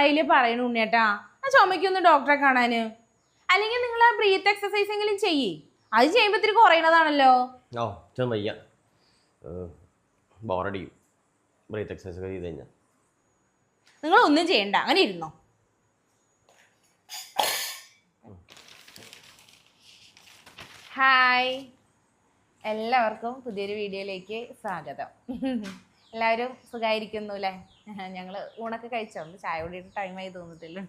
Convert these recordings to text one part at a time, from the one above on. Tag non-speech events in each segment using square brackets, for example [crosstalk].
നാളായില്ലേ പറയണു ഉണ്ണേട്ടാ ആ ചുമക്കൊന്ന് ഡോക്ടറെ കാണാന്. അല്ലെങ്കിൽ നിങ്ങൾ ആ ബ്രീത്ത് എക്സസൈസ് എങ്കിലും ചെയ്യേ. അത് ചെയ്യുമ്പോ ഇത്തിരി കുറയണതാണല്ലോ. ഓ ചെന്ന് വയ്യ. ബോറടിക്കും. ബ്രീത്ത് എക്സസൈസ് ഒക്കെ ചെയ്ത് കഴിഞ്ഞാൽ നിങ്ങൾ ഒന്നും ചെയ്യണ്ട. അങ്ങനെ ഇരുന്നോ. ഹായ് എല്ലാവർക്കും പുതിയൊരു വീഡിയോയിലേക്ക് സ്വാഗതം. [laughs] എല്ലാവരും സുഖമായിരിക്കുന്നു അല്ലേ? [laughs] ഞങ്ങൾ ഊണൊക്കെ കഴിച്ചോ? ചായ കൂടിയിട്ട് ടൈമായി ആയി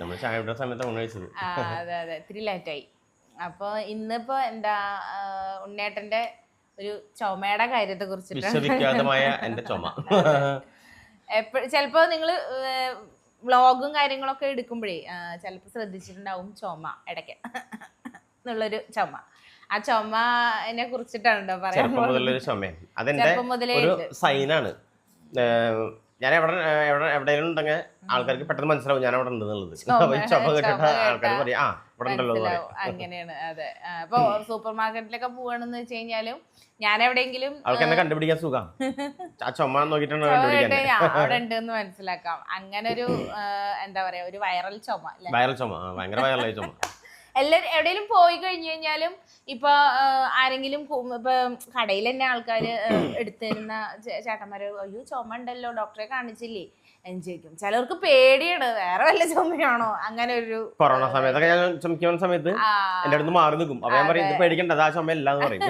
നമ്മൾ ചായ ഇടുന്ന സമയത്ത് ഊണ് കഴിച്ചത്. അതെ അതെ. ഇത്തിരി ലേറ്റായി അപ്പോൾ ഇന്നിപ്പോ എന്താ ഉണ്ണേട്ടന്റെ ഒരു ചുമയുടെ കാര്യത്തെ കുറിച്ചിട്ട് എന്റെ ചുമ. [laughs] എപ്പോഴും ചിലപ്പോ നിങ്ങൾ വ്ളോഗും കാര്യങ്ങളൊക്കെ എടുക്കുമ്പോഴേ ചിലപ്പോൾ ശ്രദ്ധിച്ചിട്ടുണ്ടാവും ചുമ ഇടയ്ക്ക് [laughs] എന്നുള്ളൊരു ചുമ. ആ ചുമനെ കുറിച്ചിട്ടാണ് പറയാൻ ചെറുപ്പം മുതലേ ഒരു. സൈനാണ് ഞാൻ എവിടെ എവിടെ എവിടെയെങ്കിലും ഉണ്ടെങ്കിൽ ആൾക്കാർക്ക് പെട്ടെന്ന് മനസ്സിലാവും ഞാൻ അവിടെ ഉണ്ടെന്നുള്ളത് ചപ്പ ചുമ കേട്ടിട്ട് ആൾക്കാർ പറയും ആ ഇവിടെ ഉണ്ടല്ലോ അങ്ങനെയാണ് അതെ. അപ്പൊ സൂപ്പർ മാർക്കറ്റിലൊക്കെ പോവാണെന്ന് വെച്ച് കഴിഞ്ഞാലും ഞാൻ എവിടെയെങ്കിലും ആൾക്കാരെ കണ്ടുപിടിക്കാൻ സുഖം. [laughs] ആ ചുമ നോക്കിയിട്ടാണ് [laughs] അവിടെ ഉണ്ടെന്ന് മനസ്സിലാക്കാം. അങ്ങനെ ഒരു എന്താ പറയാ ഒരു വൈറൽ ചുമ വൈറൽ ചുമ ഭയങ്കര വൈറലായി ചുമ. എല്ലാരും എവിടെയെങ്കിലും പോയി കഴിഞ്ഞു കഴിഞ്ഞാലും ഇപ്പൊ ആരെങ്കിലും ഇപ്പൊ കടയിൽ തന്നെ ആൾക്കാർ എടുത്തിരുന്ന ചേട്ടന്മാര് അയ്യോ ചുമ ഉണ്ടല്ലോ ഡോക്ടറെ കാണിച്ചില്ലേ? ചോദിക്കും. ചിലർക്ക് പേടിയാണ്. വേറെ വല്ല ചുമയാണോ? അങ്ങനെ ഒരു കൊറോണ സമയത്തൊക്കെ ഞാൻ ചുമക്കുന്ന സമയത്ത് എന്റെ അടുത്ത് മാറി നിൽക്കും. അപ്പൊ ഞാൻ പറയും ഇത് പേടിക്കണ്ട ആ ചുമ എന്ന് പറയും.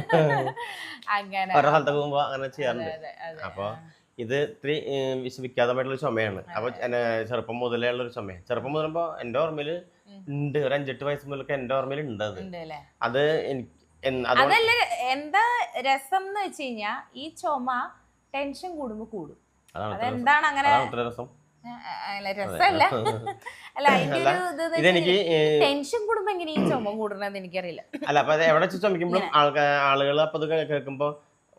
അങ്ങനെ. ഓരോ സ്ഥലത്തൊക്കെ പോകുമ്പോ അങ്ങനെ ചെയ്യാറുണ്ട്. അപ്പൊ ഇത് ഇത്തിരി വിശ്വവിഖ്യാതമായിട്ടുള്ള ചുമയാണ്. അപ്പൊ ചെറുപ്പം മുതലേ ഉള്ള ഒരു ചുമയാണ്. ചെറുപ്പം മുതലുമ്പോ എന്റെ ഓർമ്മയിൽ ഉണ്ട്. ഒരു അഞ്ചെട്ട് വയസ്സ് മുതലൊക്കെ എന്റെ ഓർമ്മയിൽ ഉണ്ട് അത് അത് അതല്ല എന്താ രസം എന്ന് വെച്ച് കഴിഞ്ഞാ ഈ ചുമ ടെൻഷൻ കൂടുമ്പോ കൂടും. അതെന്താണ് അങ്ങനെ രസം. അല്ല രസമല്ല ഇതെനിക്ക് ടെൻഷൻ കൂടുമ്പോ എങ്ങനെ ഈ ചുമ കൂടണെന്ന് എനിക്കറിയില്ല. അല്ല അപ്പൊ എവിടെ വെച്ച് ചുമക്കുമ്പോഴും ആളുകൾ അപ്പൊ ഇത് കേൾക്കുമ്പോ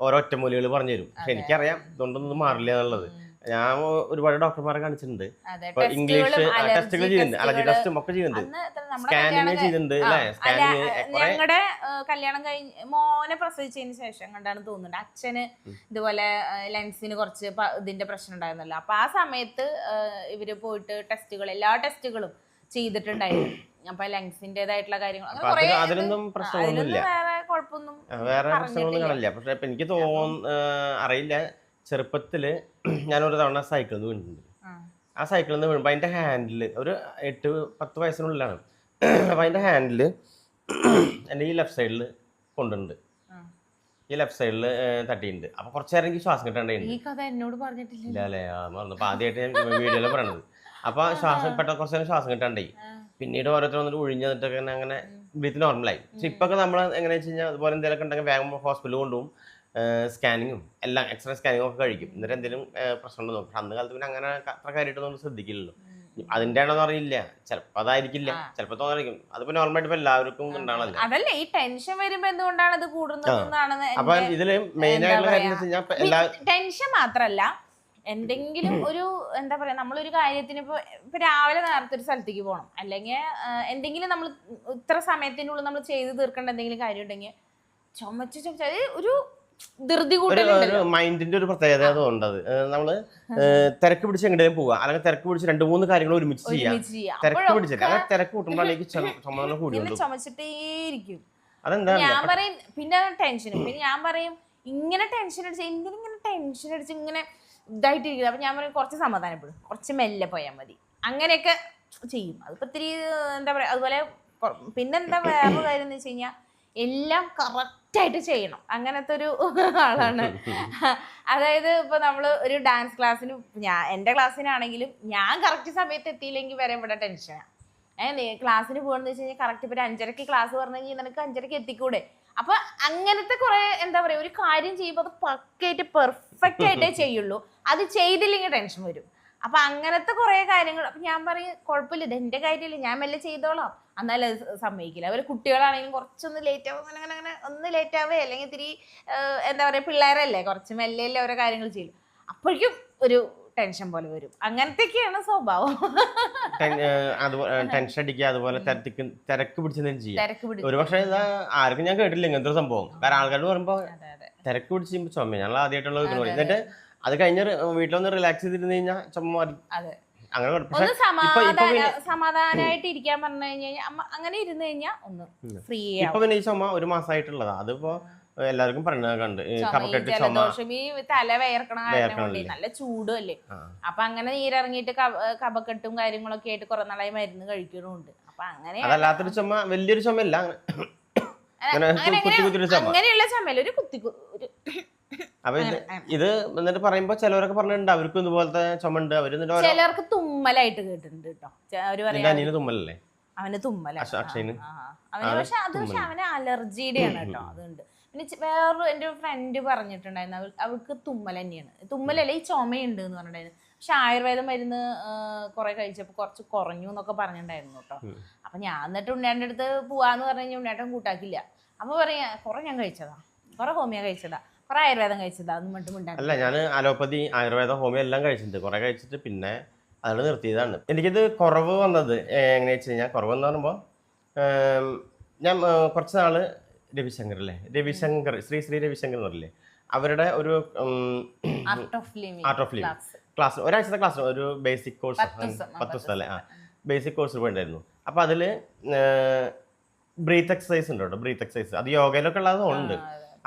ഓരോ ഒറ്റമൂലികൾ പറഞ്ഞു തരും. എനിക്കറിയാം. ഇതുകൊണ്ടൊന്നും മാറില്ല എന്നുള്ളത്. ഞാൻ ഒരുപാട് ഡോക്ടർമാരെ കാണിച്ചിട്ടുണ്ട്. ഇംഗ്ലീഷ് ടെസ്റ്റുകൾ ചെയ്യുന്നുണ്ട്. അലർജി ടെസ്റ്റും ഒക്കെ ചെയ്യുന്നുണ്ട്. സ്കാനിങ് ഞങ്ങളുടെ കല്യാണം കഴിഞ്ഞ് മോനെ പ്രസവിച്ചതിന് ശേഷം കണ്ടാണ് തോന്നുന്നുണ്ട്. അച്ഛന് ഇതുപോലെ ലെൻസിന് കുറച്ച് ഇതിന്റെ പ്രശ്നം ഉണ്ടായിരുന്നല്ലോ. അപ്പൊ ആ സമയത്ത് ഇവർ പോയിട്ട് ടെസ്റ്റുകൾ എല്ലാ ടെസ്റ്റുകളും ചെയ്തിട്ടുണ്ടായിരുന്നു. അപ്പൊ ലെൻസിന്റേതായിട്ടുള്ള കാര്യങ്ങൾ അതിലൊന്നും പ്രശ്നമൊന്നുമില്ല വേറെ കുഴപ്പമൊന്നും വേറെ പ്രശ്നങ്ങളൊന്നും കാണില്ല. പക്ഷെ എനിക്ക് തോന്നുന്നു അറിയില്ല. ചെറുപ്പത്തിൽ [clears throat] ഒരു തവണ സൈക്കിളിൽ നിന്ന് വീണിട്ടുണ്ട്. ആ. സൈക്കിളിൽ നിന്ന് വീഴുമ്പോൾ അതിന്റെ ഹാൻഡിൽ ഒരു എട്ട് പത്ത് വയസ്സിനുള്ളിലാണ്. [clears throat] അപ്പൊ അതിന്റെ ഹാൻഡിൽ [clears throat] എന്റെ ഈ ലെഫ്റ്റ് സൈഡിൽ കൊണ്ടുണ്ട്. ഈ ലെഫ്റ്റ് സൈഡിൽ തട്ടിയിട്ടുണ്ട് അപ്പൊ കുറച്ച് നേരം എനിക്ക് ശ്വാസം കിട്ടാണ്ടായിരുന്നു ഈ കഥ എന്നോട് പറഞ്ഞിട്ടില്ല അല്ലേ ആദ്യമായിട്ട് ഞാൻ വീഡിയോയിൽ പറയണത്. അപ്പൊ ശ്വാസം പെട്ടെന്ന് കുറച്ച് നേരം ശ്വാസം കിട്ടാണ്ടായി പിന്നീട് ഓരോരുത്തർ വന്നിട്ട് ഒഴിഞ്ഞ് വന്നിട്ടൊക്കെ അങ്ങനെ ബ്രീത്ത് നോർമലായി. പക്ഷെ ഇപ്പൊ നമ്മൾ എങ്ങനെയാ വെച്ച് കഴിഞ്ഞാൽ അതുപോലെ എന്തെങ്കിലും ഉണ്ടെങ്കിൽ വേഗം ഹോസ്പിറ്റലിൽ കൊണ്ടുപോകും. സ്കാനിങ്ങും എല്ലാം എക്സ്റേ സ്കാനിങ്ങും ഒക്കെ കഴിക്കും. എന്നിട്ട് എന്തെങ്കിലും പ്രശ്നം ഉണ്ടോ പക്ഷെ അന്ന് കാലത്ത് പിന്നെ അങ്ങനെ അത്ര കാര്യമായിട്ടൊന്നും ശ്രദ്ധിക്കില്ലല്ലോ. അതിന്റെ ആണോന്ന് അറിയില്ല ചിലപ്പോ അതായിരിക്കില്ല. ചിലപ്പോ അത് അതിപ്പോ നോർമലായിട്ട് ഇപ്പൊ എല്ലാവർക്കും ഉണ്ടാണല്ലോ. അതല്ലേ ഈ ടെൻഷൻ വരുമ്പോ എന്തുകൊണ്ടാണ് ഇത് കൂടുന്നത് അപ്പൊ ഇതിൽ മെയിൻ ആയിട്ടുള്ള കാര്യം ടെൻഷൻ മാത്രല്ല. എന്തെങ്കിലും ഒരു എന്താ പറയാ നമ്മളൊരു കാര്യത്തിന് ഇപ്പൊ ഇപ്പൊ രാവിലെ നേരത്തെ ഒരു സ്ഥലത്തേക്ക് പോകണം അല്ലെങ്കിൽ എന്തെങ്കിലും നമ്മൾ ഇത്ര സമയത്തിനുള്ളിൽ നമ്മൾ ചെയ്ത് തീർക്കേണ്ട എന്തെങ്കിലും കാര്യം ഉണ്ടെങ്കിൽ ചുമച്ച് ചുമച്ച് ഒരു മൈൻഡിന്റെ ഒരു പ്രത്യേകത അതുകൊണ്ട് നമ്മൾ തിരക്ക് പിടിച്ച് എങ്ങോട്ടും പോവുക അല്ലെങ്കിൽ തിരക്ക് പിടിച്ച് രണ്ട് മൂന്ന് കാര്യങ്ങൾ ഒരുമിച്ച് ചെയ്യാം. തിരക്ക് പിടിച്ചില്ല അങ്ങനെ തിരക്ക് കൂട്ടുമ്പോഴേക്ക് [laughs] ചുമതല കൂടി ഇങ്ങനെ അതെന്താ ഞാൻ പറയും പിന്നെ ടെൻഷനും പിന്നെ ഞാൻ പറയും ഇങ്ങനെ ടെൻഷൻ അടിച്ച് എന്തിനിങ്ങനെ ടെൻഷൻ അടിച്ച് ഇങ്ങനെ ഇതായിട്ടിരിക്കുന്നത് അപ്പൊ ഞാൻ പറയും കുറച്ച് സമാധാനപ്പെടും. കുറച്ച് മെല്ലെ പോയാൽ മതി. അങ്ങനെയൊക്കെ ചെയ്യും. അതിപ്പോ ഇത്തിരി എന്താ പറയാ അതുപോലെ പിന്നെന്താ വേറെ കാര്യം എന്ന് വെച്ച് കഴിഞ്ഞാൽ എല്ലാം കറക്റ്റായിട്ട് ചെയ്യണം. അങ്ങനത്തെ ഒരു ആളാണ്. അതായത് ഇപ്പൊ നമ്മൾ ഒരു ഡാൻസ് ക്ലാസ്സിന് ഞാൻ എന്റെ ക്ലാസ്സിനാണെങ്കിലും ഞാൻ കറക്റ്റ് സമയത്ത് എത്തിയില്ലെങ്കിൽ വരെ ഇവിടെ ടെൻഷനാണ് ഏഹ് ക്ലാസ്സിന് പോകണമെന്ന് വെച്ച് കഴിഞ്ഞാൽ കറക്റ്റ് ഇപ്പൊ അഞ്ചരക്ക് ക്ലാസ് പറഞ്ഞെങ്കിൽ നിനക്ക് അഞ്ചരക്ക് എത്തിക്കൂടെ. അപ്പൊ അങ്ങനത്തെ കുറെ എന്താ പറയാ ഒരു കാര്യം ചെയ്യുമ്പോൾ അത് പക്കയായിട്ട് പെർഫെക്റ്റ് ആയിട്ടേ ചെയ്യുള്ളൂ. അത് ചെയ്തില്ലെങ്കിൽ ടെൻഷൻ വരും. അപ്പൊ അങ്ങനത്തെ കുറെ കാര്യങ്ങൾ അപ്പൊ ഞാൻ പറയും കുഴപ്പമില്ല ഇത് എന്റെ കാര്യമില്ല ഞാൻ മെല്ലെ ചെയ്തോളാം. എന്നാലും അത് സമ്മതിക്കില്ല. അവർ കുട്ടികളാണെങ്കിലും കുറച്ചൊന്ന് ലേറ്റ് ആവും. അങ്ങനെ അങ്ങനെ അങ്ങനെ ഒന്ന് ലേറ്റ് ആവേ. അല്ലെങ്കിൽ ഇത്തിരി എന്താ പറയുക പിള്ളേരല്ലേ? കുറച്ച് മെല്ലെയല്ലേ ഓരോ കാര്യങ്ങൾ ചെയ്യും. അപ്പോഴേക്കും ഒരു ടെൻഷൻ പോലെ വരും. അങ്ങനത്തെയൊക്കെയാണ് സ്വഭാവം. ടെൻഷൻ [laughs] അടിക്കുക അതുപോലെ തിരക്ക് തിരക്ക് പിടിച്ച് എന്തെങ്കിലും ചെയ്യാം. തിരക്ക് ഒരുപക്ഷെ ആർക്കും ഞാൻ കേട്ടില്ല ഇങ്ങനത്തെ ഒരു സംഭവം. കാരണം ആൾക്കാരോട് പറയുമ്പോ അതെ അതെ. തിരക്ക് പിടിച്ച് ചെയ്യുമ്പോൾ ചുമ ഞങ്ങൾ ആദ്യമായിട്ടുള്ള എന്നിട്ട് അത് കഴിഞ്ഞ് വീട്ടിലൊന്ന് റിലാക്സ് ചെയ്തിരുന്നു കഴിഞ്ഞാൽ ചുമ മാറി. അതെ. അങ്ങനെ സമാധാനമായിട്ട് ഇരിക്കാൻ പറഞ്ഞു കഴിഞ്ഞാൽ അങ്ങനെ ഇരുന്ന് കഴിഞ്ഞാൽ ഒന്ന് ഫ്രീ ഇപ്പൊ പിന്നെ ഈ ചുമ ഒരു മാസമായിട്ടുള്ളതാ അതിപ്പോ എല്ലാവർക്കും പറയുന്നത് കണ്ട് കഫക്കെട്ട് ചുമ തല വിയർക്കണല്ലേ. നല്ല ചൂടും അല്ലേ അപ്പൊ അങ്ങനെ നീരിറങ്ങിയിട്ട് കഫ- കഫക്കെട്ടും കാര്യങ്ങളൊക്കെ ആയിട്ട് കുറെ നാളായി മരുന്ന് കഴിക്കണമുണ്ട് അപ്പൊ അങ്ങനെ അതല്ലാത്തൊരു ചുമ വലിയൊരു ചുമ. അങ്ങനെയുള്ള ചുമല്ല ഒരു കുത്തി അപ്പൊ ഇത് ഇത് എന്നിട്ട് പറയുമ്പോ ചിലവരൊക്കെ പറഞ്ഞിട്ടുണ്ട് അവർക്കും ഇതുപോലത്തെ ചുമണ്ട് അവർ ചിലർക്ക് തുമ്മലായിട്ട് കേട്ടിട്ടുണ്ട് കേട്ടോ അവർ നിന്റെ പറയാ അനിയന് തുമ്മലല്ലേ? അവന് തുമ്മല. അക്ഷ- അക്ഷയന്? അവന് പക്ഷെ അത് പക്ഷെ അവന് അലർജിയുടെ ആണ് കേട്ടോ അതുണ്ട്. പിന്നെ വേറൊരു എന്റെ ഫ്രണ്ട് പറഞ്ഞിട്ടുണ്ടായിരുന്നു അവൾ അവൾക്ക് തുമ്മൽ തന്നെയാണ്. തുമ്മലല്ല ഈ ചുമയുണ്ട് എന്ന് പറഞ്ഞിട്ടുണ്ടായിരുന്നു. പക്ഷെ ആയുർവേദ മരുന്ന് കുറെ കഴിച്ചപ്പോൾ കുറച്ച് കുറഞ്ഞു എന്നൊക്കെ പറഞ്ഞിട്ടുണ്ടായിരുന്നു കേട്ടോ അപ്പൊ ഞാൻ എന്നിട്ട് ഉണ്ണേന്റെ അടുത്ത് പോവാന്ന് പറഞ്ഞു കഴിഞ്ഞാൽ ഉണ്ണേട്ടൻ കൂട്ടാക്കില്ല. അപ്പൊ പറയാ കുറെ ഞാൻ കഴിച്ചതാ കുറെ ഹോമിയ കഴിച്ചതാ. കുറെ ആയുർവേദം കഴിച്ചതാ ഒന്നും മറ്റും അല്ല ഞാൻ അലോപ്പതി ആയുർവേദ ഹോമിയോ എല്ലാം കഴിച്ചിട്ടുണ്ട്. കുറെ കഴിച്ചിട്ട് പിന്നെ അതാണ് നിർത്തിയതാണ്. എനിക്കിത് കുറവ് വന്നത് എങ്ങനെയാ വെച്ച് കഴിഞ്ഞാൽ കുറവെന്ന് പറയുമ്പോൾ ഞാൻ കുറച്ച് നാൾ രവിശങ്കർ അല്ലേ? രവിശങ്കർ ശ്രീ ശ്രീ രവിശങ്കർ എന്ന് പറയില്ലേ? അവരുടെ ഒരു ആർട്ട് ഓഫ് ലിവിങ് ക്ലാസ് ഒരാഴ്ചത്തെ ക്ലാസ് ഒരു ബേസിക് കോഴ്സ് പത്ത് ദിവസം, അല്ലേ? ആ ബേസിക് കോഴ്സ് പോയിട്ടുണ്ടായിരുന്നു അപ്പോൾ അതിൽ ബ്രീത്ത് എക്സസൈസ് ഉണ്ട്? കേട്ടോ ബ്രീത്ത് എക്സസൈസ് അത് യോഗയിലൊക്കെ ഉള്ളത് ഉണ്ട്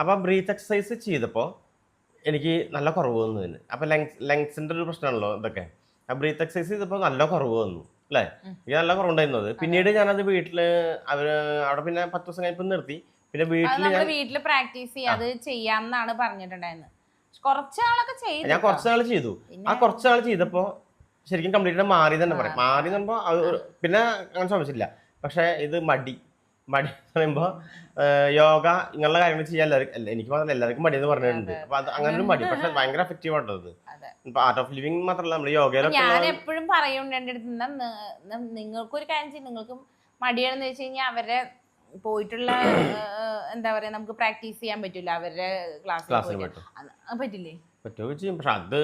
അപ്പോൾ ബ്രീത്ത് എക്സസൈസ് ചെയ്തപ്പോൾ എനിക്ക് നല്ല കുറവ് വന്നു ഇതിന്. അപ്പോൾ ലങ്സ് ലങ്സിന്റെ ഒരു പ്രശ്നമാണല്ലോ ഇതൊക്കെ. ആ ബ്രീത്ത് എക്സസൈസ് ചെയ്തപ്പോൾ നല്ല കുറവ് വന്നു അല്ലേ? എനിക്ക് നല്ല കുറവുണ്ടായിരുന്നത് പിന്നീട് ഞാനത് വീട്ടിൽ അവർ അവിടെ പിന്നെ പത്ത് ദിവസം കഴിഞ്ഞപ്പോൾ നിർത്തി. പിന്നെ വീട്ടിൽ വീട്ടിൽ പ്രാക്ടീസ് ചെയ്യാത് ചെയ്യാമെന്നാണ് പറഞ്ഞിട്ടുണ്ടായിരുന്നത് കുറച്ച് ആളൊക്കെ ചെയ്തു ഞാൻ കുറച്ച് നാൾ ചെയ്തു. ആ കുറച്ച് നാൾ ചെയ്തപ്പോൾ ശരിക്കും കംപ്ലീറ്റ് മാറി തന്നെ പറയാം. മാറി പറയുമ്പോൾ പിന്നെ അങ്ങനെ ശ്രമിച്ചില്ല പക്ഷേ ഇത് മടി. മടി എന്ന് പറയുമ്പോൾ യോഗ ഇങ്ങനെയുള്ള കാര്യങ്ങൾ ചെയ്യാൻ എല്ലാവർക്കും എനിക്ക് മാത്രമല്ല എല്ലാവർക്കും മടി എന്ന് പറഞ്ഞിട്ടുണ്ട് അപ്പൊ അത് അങ്ങനെ ഒരു മടി പക്ഷെ ഭയങ്കര എഫക്റ്റീവ് ആണുള്ളത് ഇപ്പൊ ആർട്ട് ഓഫ് ലിവിങ് മാത്രമല്ല നമ്മൾ യോഗയിലൊക്കെ ഞാൻ എപ്പോഴും പറയുന്നുണ്ട് എന്റെ അടുത്ത് നിന്നാ നിങ്ങൾക്കൊരു കാര്യം ചെയ്യും നിങ്ങൾക്കും മടിയാണെന്ന് വെച്ച് കഴിഞ്ഞാൽ അവരെ പോയിട്ടുള്ള എന്താ പറയാ നമുക്ക് പ്രാക്ടീസ് ചെയ്യാൻ പറ്റില്ല അവരുടെ ക്ലാസ്സിൽ അത് പറ്റില്ലേ? പറ്റുമോ പക്ഷെ അത്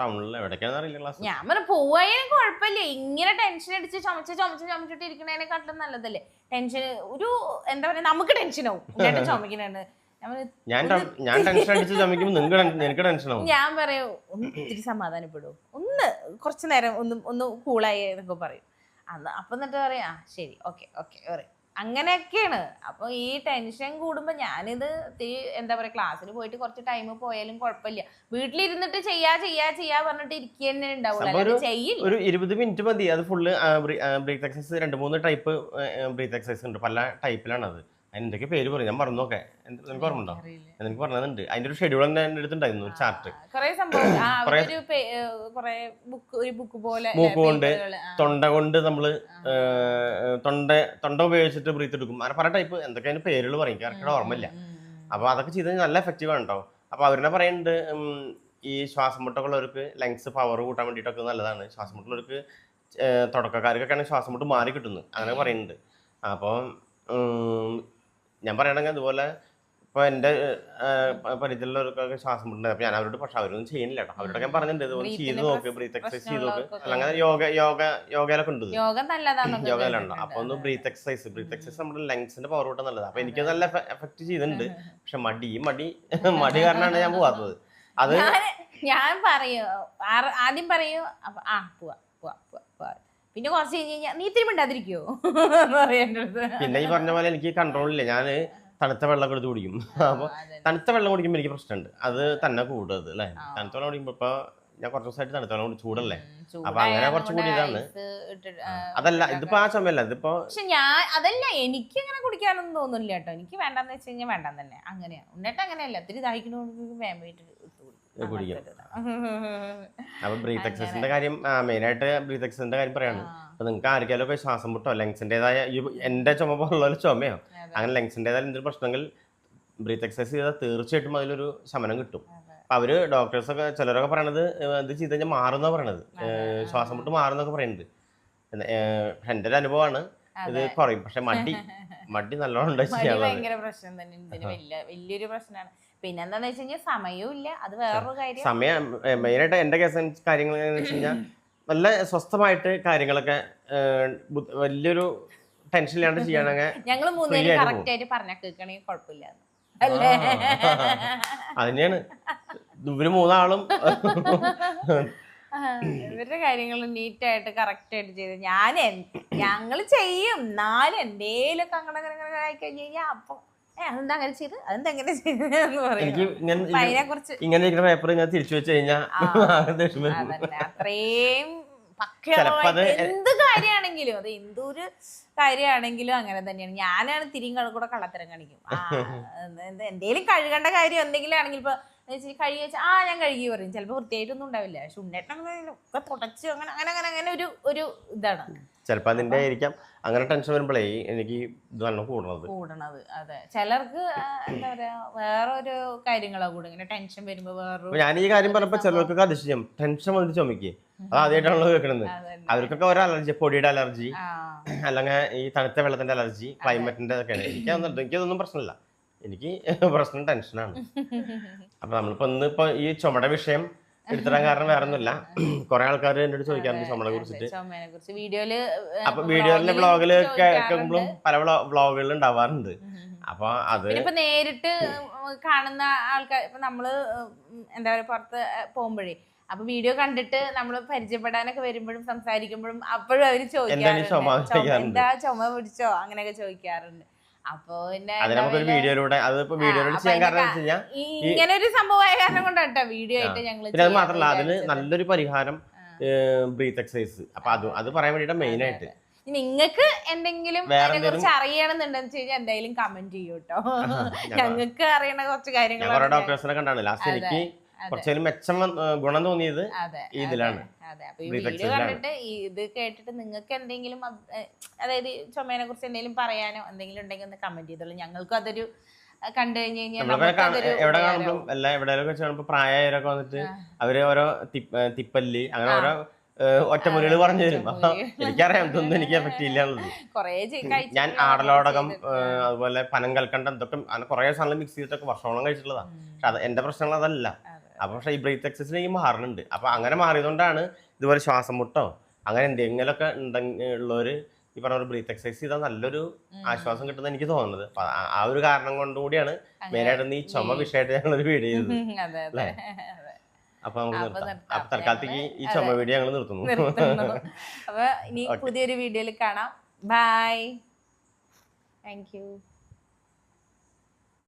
ടൗണിൽ എവിടേക്കാണെന്ന് അറിയില്ല ക്ലാസ്. ഞാൻ പറഞ്ഞ പോവാനും കുഴപ്പമില്ല. ഇങ്ങനെ ടെൻഷൻ അടിച്ച് ചുമച്ച് ചുമച്ച് ചുമച്ചിട്ട് ഇരിക്കണേനെക്കാട്ടിലും നല്ലതല്ലേ? ടെൻഷൻ ഒരു എന്താ പറയാ നമുക്ക് ടെൻഷനാവും ചുമക്കണേണ് ഞാൻ ഞാൻ ടെൻഷൻ അടിച്ച് ചുമക്കുമ്പോൾ നിങ്ങൾക്ക് ടെൻഷൻ ആവും. ഞാൻ പറയും ഒന്ന് ഇത്തിരി സമാധാനപ്പെടൂ ഒന്ന് കുറച്ച് നേരം ഒന്ന് ഒന്ന് കൂളായി എന്നൊക്കെ പറയും. അന്ന് അപ്പം എന്നിട്ട് പറയാം ശരി. Okay okay. പറയും. അങ്ങനെയൊക്കെയാണ്. അപ്പോൾ ഈ ടെൻഷൻ കൂടുമ്പോൾ ഞാനിത് ഇത്തിരി എന്താ പറയുക ക്ലാസ്സിൽ പോയിട്ട് കുറച്ച് ടൈം പോയാലും കുഴപ്പമില്ല. വീട്ടിലിരുന്നിട്ട് ചെയ്യാ ചെയ്യാ ചെയ്യാ പറഞ്ഞിട്ട് ഇരിക്കുന്നേ തന്നെ ഉണ്ടാവുള്ളൂ ചെയ്യില്ല. ഒരു ഇരുപത് മിനിറ്റ് മതി. അത് ഫുള്ള് ബ്രീത്ത് എക്സസൈസ് രണ്ട് മൂന്ന് ടൈപ്പ് ബ്രീത്ത് എക്സസൈസ് ഉണ്ട്. പല ടൈപ്പിലാണ് അത്. എന്തൊക്കെ പേര് പറയും. ഞാൻ പറഞ്ഞു നോക്കെ നിനക്ക് ഓർമ്മ ഉണ്ടോ എനിക്ക് പറഞ്ഞതുണ്ട്. അതിന്റെ ഒരു ഷെഡ്യൂൾ തന്നെ എന്റെ അടുത്തുണ്ടായിരുന്നു ഒരു ചാർട്ട് [clears throat] മൂക്ക് കൊണ്ട് തൊണ്ട കൊണ്ട് നമ്മൾ തൊണ്ട തൊണ്ട ഉപയോഗിച്ചിട്ട് ബ്രീത്ത് എടുക്കും. അങ്ങനെ പല ടൈപ്പ് എന്തൊക്കെ അതിന് പേരുകൾ പറയും. കറക്റ്റ് ഓർമ്മയില്ല. അപ്പോൾ അതൊക്കെ ചെയ്ത് നല്ല എഫക്റ്റീവ് ആണ് കേട്ടോ അപ്പോൾ അവരെന്നെ പറയുന്നുണ്ട് ഈ ശ്വാസം മുട്ടൊക്കെ ഉള്ളവർക്ക് ലങ്സ് പവർ കൂട്ടാൻ വേണ്ടിയിട്ടൊക്കെ നല്ലതാണ്. ശ്വാസം മുട്ടുള്ളവർക്ക് തുടക്കക്കാർക്കൊക്കെയാണ് ശ്വാസം മുട്ട് മാറി കിട്ടുന്നത്. അങ്ങനെ പറയുന്നുണ്ട് അപ്പോൾ ഞാൻ പറയണെങ്കിൽ അതുപോലെ ഇപ്പോൾ എന്റെ പരിചയമുള്ളവർക്കൊക്കെ ശ്വാസം മുട്ടുണ്ട് അപ്പോൾ ഞാൻ അവരോട് പക്ഷെ അവരൊന്നും ചെയ്യുന്നില്ല കേട്ടോ. അവരോടൊക്കെ ഞാൻ പറഞ്ഞിട്ടുണ്ട് ഇതുപോലെ ചെയ്ത് നോക്ക് ബ്രീത്ത് എക്സസൈസ് ചെയ്ത് നോക്ക്. അല്ലെങ്കിൽ യോഗ യോഗ യോഗയിലൊക്കെ ഉണ്ട്. യോഗ നല്ലതാന്നൊക്കെ [clears throat] അപ്പോൾ ഒന്ന് ബ്രീത്ത് എക്സസൈസ് ബ്രീത്ത് എക്സസൈസ് നമ്മുടെ ലങ്സിന്റെ പവർ കൂട്ടാൻ നല്ലതാണ് അപ്പൊ എനിക്ക് നല്ല എഫക്ട് ചെയ്തിട്ടുണ്ട്. പക്ഷെ മടി മടി [laughs] മടി കാരണമാണ് ഞാൻ പോവാത്തത്. അത് ഞാൻ പറയൂ. ആദ്യം പറയൂ. ആ പോവാ. പിന്നെ കുറച്ച് കഴിഞ്ഞ് കഴിഞ്ഞാൽ നീ ഇത്തിരി മിണ്ടാതിരിക്കോ? [laughs] എന്ന് പിന്നെ ഈ പറഞ്ഞ പോലെ എനിക്ക് കൺട്രോൾ ഇല്ല. ഞാൻ തണുത്ത വെള്ളം എടുത്ത് കുടിക്കും. അപ്പോൾ തണുത്ത വെള്ളം കുടിക്കുമ്പോൾ എനിക്ക് പ്രശ്നമുണ്ട്. അത് തന്നെ കൂടുന്നത് അല്ലേ? തണുത്ത വെള്ളം കുടിക്കുമ്പോൾ ഇപ്പൊ ഞാൻ കുറച്ച് ദിവസമായിട്ട് തണുത്ത വെള്ളം കുടി ചൂടല്ലേ? അപ്പൊ അങ്ങനെ കുറച്ച് കൂടി ആ, അതല്ല ഇതിപ്പോ ആ സമയല്ല ഇതിപ്പോ പക്ഷെ ഞാൻ അതല്ല എനിക്ക് അങ്ങനെ കുടിക്കാനൊന്നും തോന്നുന്നില്ല കേട്ടോ. എനിക്ക് വേണ്ടെന്ന് വെച്ച് കഴിഞ്ഞാൽ വേണ്ടെന്ന് തന്നെ. അങ്ങനെയാ. ഉണ്ണിട്ട് അങ്ങനെയല്ല. ഒത്തിരി പോയിട്ട് ഇട്ട് കുടിക്കും. അപ്പൊ ബ്രീത്ത് എക്സസൈസിന്റെ കാര്യം മെയിൻ ആയിട്ട് ബ്രീത്ത് എക്സസൈസിന്റെ കാര്യം പറയാണ്. അപ്പൊ നിങ്ങൾക്ക് ആർക്കെങ്കിലും ഒക്കെ ശ്വാസം മുട്ടോ ലങ്സിന്റേതായ എന്റെ ചുമ പോലുള്ള ചുമയോ അങ്ങനെ ലങ്സിന്റേതായ എന്തൊരു പ്രശ്നങ്ങൾ ബ്രീത്ത് എക്സസൈസ് ചെയ്താൽ തീർച്ചയായിട്ടും അതിലൊരു ശമനം കിട്ടും. അപ്പൊ അവർ ഡോക്ടേഴ്സൊക്കെ ചിലരൊക്കെ പറയണത് എന്ത് ഇത് ചെയ്ത് കഴിഞ്ഞാൽ മാറുന്ന പറയണത്. ശ്വാസം മുട്ട് മാറുന്നൊക്കെ പറയുന്നത് എന്റെ എന്റെ ഒരു അനുഭവമാണ് ഇത് കുറയും. പക്ഷെ മടി [laughs] മടി നല്ലോണം വലിയൊരു പ്രശ്നമാണ്. പിന്നെ എന്താന്ന് വെച്ച് കഴിഞ്ഞാൽ സമയവും ഇല്ല. അത് വേറൊരു കാര്യം. സമയം മെയിനായിട്ട് എന്റെ കേസ് കാര്യങ്ങൾ എങ്ങനെയാണെന്ന് വെച്ച് കഴിഞ്ഞാൽ നല്ല സ്വസ്ഥമായിട്ട് കാര്യങ്ങളൊക്കെ വലിയൊരു ടെൻഷൻ ഇല്ലാണ്ട് ചെയ്യണമെങ്കിൽ ഞങ്ങൾ പറഞ്ഞ കറക്റ്റ് ആയിട്ട് പറഞ്ഞാൽ കേൾക്കണമെങ്കിൽ കുഴപ്പമില്ല അല്ലേ അതിനെയാണ് ഇവർ മൂന്നാളും. ഇവരുടെ കാര്യങ്ങൾ നീറ്റായിട്ട് കറക്റ്റ് ആയിട്ട് ചെയ്ത്. ഞാൻ ഞങ്ങൾ ചെയ്യും. എന്നാലും എന്തേലൊക്കെ അങ്ങനെ അങ്ങനെ അങ്ങനെ ആയി കഴിഞ്ഞ് കഴിഞ്ഞാൽ അപ്പൊ അതെന്താ അങ്ങനെ ചെയ്ത് അതെന്താ അങ്ങനെ ചെയ്ത് എന്ന് പറയും എനിക്ക് ഇങ്ങനെ അപ്പൊ അതിനെ കുറിച്ച് ഇങ്ങനെ ഇരിക്കുന്ന പേപ്പർ തിരിച്ചു വെച്ച് കഴിഞ്ഞാൽ അത് എന്ത് കാര്യമാണെങ്കിലും അത് എന്തൊരു കാര്യമാണെങ്കിലും അങ്ങനെ തന്നെയാണ്. ഞാനാണ് തിരിയും കൂടെ കള്ളത്തരം കാണിക്കും. ആ, എന്ത് എന്തേലും കഴുകേണ്ട കാര്യം എന്തെങ്കിലും ആണെങ്കിൽ ഇപ്പൊ കഴുകി വെച്ചാൽ ആ ഞാൻ കഴുകി പറയും. ചിലപ്പോൾ വൃത്തിയായിട്ടൊന്നും ഉണ്ടാവില്ല. പക്ഷെ ഉണ്ണേട്ടൻ ഒക്കെ തുടച്ച് അങ്ങനെ അങ്ങനെ അങ്ങനെ അങ്ങനെ ഒരു ഒരു ഇതാണ്. ചിലപ്പോ അതിന്റെ ആയിരിക്കാം. അങ്ങനെ ടെൻഷൻ വരുമ്പോഴേ എനിക്ക് ഇതാണ് കൂടണത്. കൂടണത്. അതെ. ചിലർക്ക് എന്താ പറയാ വേറൊരു കാര്യങ്ങളാ കൂടും. ഇങ്ങനെ ടെൻഷൻ വരുമ്പോ വേറൊരു ഞാൻ ഈ കാര്യം പറഞ്ഞപ്പോ ചിലർക്കൊക്കെ അതിശയം. ടെൻഷൻ വന്നിട്ട് ചുമക്കി. അത് ആദ്യമായിട്ടാണല്ലോ കേൾക്കണത്. അതന്നെ. അവർക്കൊക്കെ ഓരോ അലർജി പൊടിയുടെ അലർജി അല്ലെങ്കിൽ ഈ തണുത്ത വെള്ളത്തിന്റെ അലർജി ക്ലൈമറ്റിന്റെ ഒക്കെയാണ് എനിക്ക് അതൊന്നും എനിക്കതൊന്നും പ്രശ്നമില്ല. എനിക്ക് [laughs] പ്രശ്നം ടെൻഷനാണ് [laughs] അപ്പൊ നമ്മളിപ്പോ ഇന്ന് ഇപ്പൊ ഈ ചുമട വിഷയം എടുത്തിടാൻ കാരണം വേറെ ഒന്നുമില്ല [laughs] കുറെ ആൾക്കാർ എന്നോട് ചോദിക്കാറുണ്ട് ചുമനെ കുറിച്ചിട്ട്. വീഡിയോയിൽ അപ്പൊ വീഡിയോയിലെ ബ്ലോഗിൽ കേൾക്കുമ്പോഴും പല വ്ളോഗുകളിൽ ഉണ്ടാവാറുണ്ട്. അപ്പൊ അത് നേരിട്ട് കാണുന്ന ആൾക്കാർ ഇപ്പൊ നമ്മൾ എന്താ പറയാ പുറത്ത് പോകുമ്പോഴേ അപ്പൊ വീഡിയോ കണ്ടിട്ട് നമ്മൾ പരിചയപ്പെടാനൊക്കെ വരുമ്പോഴും സംസാരിക്കുമ്പോഴും അപ്പോഴും അവർ ചോദിക്കാറുണ്ട്. എന്താ ചുമ പിടിച്ചോ? അങ്ങനെയൊക്കെ ചോദിക്കാറുണ്ട്. അപ്പൊ അത് നമുക്കൊരു വീഡിയോയിലൂടെ അത് ഇപ്പൊ വീഡിയോയിലൂടെ ചെയ്യാൻ കാരണം വെച്ച് കഴിഞ്ഞാൽ ഇങ്ങനെ ഒരു സംഭവമായ കാരണം കൊണ്ടാട്ടോ വീഡിയോ ആയിട്ട് ഞങ്ങൾ പിന്നെ അത് മാത്രമല്ല അതിന് നല്ലൊരു പരിഹാരം ബ്രീത്ത് എക്സസൈസ് അപ്പൊ അത് അത് പറയാൻ വേണ്ടിട്ട് മെയിൻ ആയിട്ട്. നിങ്ങൾക്ക് എന്തെങ്കിലും അതിനെ കുറിച്ച് അറിയണമെന്നുണ്ടെന്ന് വെച്ച് കഴിഞ്ഞാൽ എന്തായാലും കമന്റ് ചെയ്യൂട്ടോ ഞങ്ങൾക്ക് അറിയണ കുറച്ച് കാര്യങ്ങൾ ഡോക്ടേഴ്സിനെ കണ്ടാണ് ലാസ്റ്റ് എനിക്ക് കുറച്ചൊരു മെച്ചം ഗുണം തോന്നിയത് ഇതിലാണ്. അതെ അപ്പൊ ഈ വീഡിയോ കണ്ടിട്ട് ഇത് കേട്ടിട്ട് നിങ്ങൾക്ക് എന്തെങ്കിലും അതായത് ചുമേനെ കുറിച്ച് എന്തെങ്കിലും പറയാനോ എന്തെങ്കിലും ഉണ്ടെങ്കിൽ ഒന്ന് കമന്റ് ചെയ്തോളൂ. ഞങ്ങൾക്കും അതൊരു കണ്ടു കഴിഞ്ഞ് കഴിഞ്ഞാൽ പ്രായമായവരൊക്കെ വന്നിട്ട് അവർ ഓരോ തിപ്പ- തിപ്പല്ലി അങ്ങനെ ഓരോ ഒറ്റമുറികൾ പറഞ്ഞു തരും. അപ്പൊ എനിക്കറിയാം ഇതൊന്നും എനിക്ക് കുറേ ഞാൻ ആടലോടകം അതുപോലെ പനം കൽക്കണ്ടം ഇതൊക്കെ അങ്ങനെ കുറെ സാധനം മിക്സ് ചെയ്തിട്ടൊക്കെ വർഷോളം കഴിച്ചിട്ടുള്ളതാണ് പക്ഷെ അത് എന്റെ പ്രശ്നങ്ങൾ അതല്ല. അപ്പൊ പക്ഷെ ഈ ബ്രീത്ത് എക്സസൈസിന് ഈ മാറുന്നുണ്ട് അപ്പൊ അങ്ങനെ മാറിയതുകൊണ്ടാണ് ഇതുപോലെ ശ്വാസം മുട്ടോ അങ്ങനെ എന്തെങ്കിലുമൊക്കെ ഉണ്ടെങ്കിൽ ഉള്ളവര് ഈ പറഞ്ഞ ഒരു ബ്രീത്ത് എക്സസൈസ് ചെയ്താൽ നല്ലൊരു ആശ്വാസം കിട്ടുന്ന എനിക്ക് തോന്നുന്നത്. ആ- ഒരു കാരണം കൊണ്ടുകൂടിയാണ് മെയിനായിട്ട് ഈ ചുമ വിഷയമായിട്ട് ഞങ്ങൾ ഒരു വീഡിയോ ചെയ്തത്. അതെ അപ്പൊ നമുക്ക് നിർത്താം. അപ്പൊ തൽക്കാലത്തേക്ക് ഈ ചുമ വീഡിയോ ഞങ്ങൾ നിർത്തുന്നു. നിർത്തുന്നു. അപ്പൊ ഇനി [laughs] പുതിയൊരു വീഡിയോയിൽ കാണാം. Bye thank you